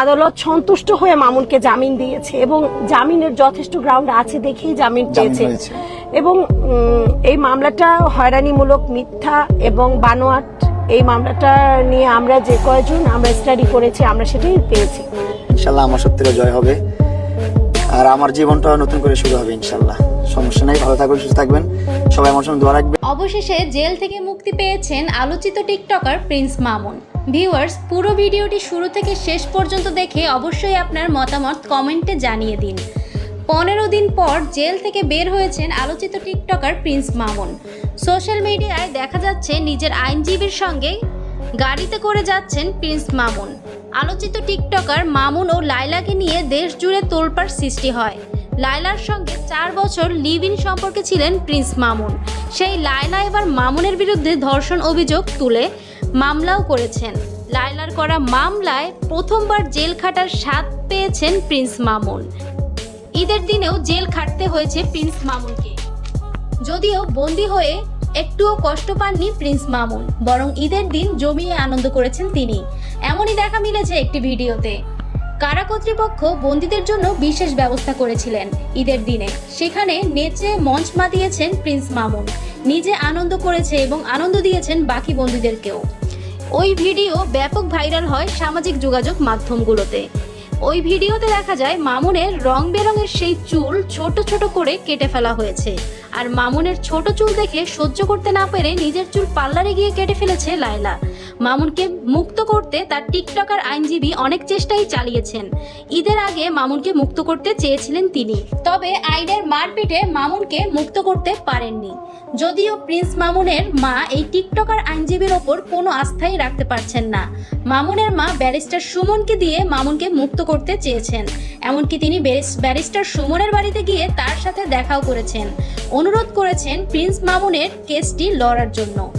আদালত সন্তুষ্ট হয়ে মামুনকে জামিন দিয়েছে এবং জামিনের যথেষ্ট গ্রাউন্ড আছে দেখেই জামিন পেয়েছে। এবং এই মামলাটা হয়রানিমূলক মিথ্যা এবং বানোয়াট। এই মামলাটা নিয়ে আমরা যে কয়জন আমরা স্টাডি করেছি আমরা সেটাই পেয়েছি। ইনশাল্লাহ আমার সত্যিটা জয় হবে। আর আমার জীবনটা নতুন করে শুরু হবে ইনশাল্লাহ। সমস্যা নাই ভালো থাকবেন সুস্থ থাকবেন। সবাই আমার সঙ্গে দোয়া রাখবেন। অবশেষে জেল থেকে মুক্তি পেয়েছেন আলোচিত টিকটকার প্রিন্স মামুন। ভিউয়ার্স, পুরো ভিডিওটি শুরু থেকে শেষ পর্যন্ত দেখে অবশ্যই আপনার মতামত কমেন্টে জানিয়ে দিন। পনেরো দিন পর জেল থেকে বের হয়েছেন আলোচিত টিকটকার প্রিন্স মামুন। সোশ্যাল মিডিয়ায় দেখা যাচ্ছে নিজের আইনজীবীর সঙ্গে গাড়িতে করে যাচ্ছেন প্রিন্স মামুন। আলোচিত টিকটকার মামুন ও লাইলাকে নিয়ে দেশ জুড়ে তোলপাড় সৃষ্টি হয়। লায়লার সঙ্গে চার বছর লিভ ইন সম্পর্কে ছিলেন প্রিন্স মামুন। সেই লায়লা এবার মামুনের বিরুদ্ধে ধর্ষণ অভিযোগ তুলে মামলাও করেছেন। লায়লার করা মামলায় প্রথমবার জেল খাটার স্বাদ পেয়েছেন প্রিন্স মামুন। ঈদের দিনেও জেল খাটতে হয়েছে প্রিন্স মামুনকে। যদিও বন্দি হয়ে একটুও কষ্ট পাননি প্রিন্স মামুন, বরং ঈদের দিন জমিয়ে আনন্দ করেছেন তিনি। এমনই দেখা মিলেছে একটি ভিডিওতে। কারা কর্তৃপক্ষ বন্দীদের জন্য বিশেষ ব্যবস্থা করেছিলেন ঈদের দিনে? সেখানে নেচে মঞ্চ মাতিয়েছেন প্রিন্স মামুন। নিজে আনন্দ করেছে এবং আনন্দ দিয়েছেন বাকি বন্ধুদেরকেও। ওই ভিডিও ব্যাপক ভাইরাল হয় সামাজিক যোগাযোগ মাধ্যমগুলোতে। ওই ভিডিওতে দেখা যায় মামুনের রং বেরঙের সেই চুল ছোট ছোট করে কেটে ফেলা হয়েছে। আর মামুনের ছোট চুল দেখে সহ্য করতে না পেরে নিজের চুল পার্লারে গিয়ে কেটে ফেলেছে লায়লা। মামুনকে মুক্ত করতে তার টিকটকার আইনজীবী অনেক চেষ্টাই চালিয়েছেন। ঈদের আগে মামুনকে মুক্ত করতে চেয়েছিলেন তিনি। তবে আইনের মারপিটে মামুনকে মুক্ত করতে পারেননি। যদিও প্রিন্স মামুনের মা এই টিকটকার আইনজীবীর ওপর কোনো আস্থাই রাখতে পারছেন না। মামুনের মা ব্যারিস্টার সুমনকে দিয়ে মামুনকে মুক্ত করতে চেয়েছেন। এমনকি তিনি ব্যারিস- ব্যারিস্টার সুমনের বাড়িতে গিয়ে তার সাথে দেখাও করেছেন। অনুরোধ করেছেন প্রিন্স মামুনের কেসটি লড়ার জন্য।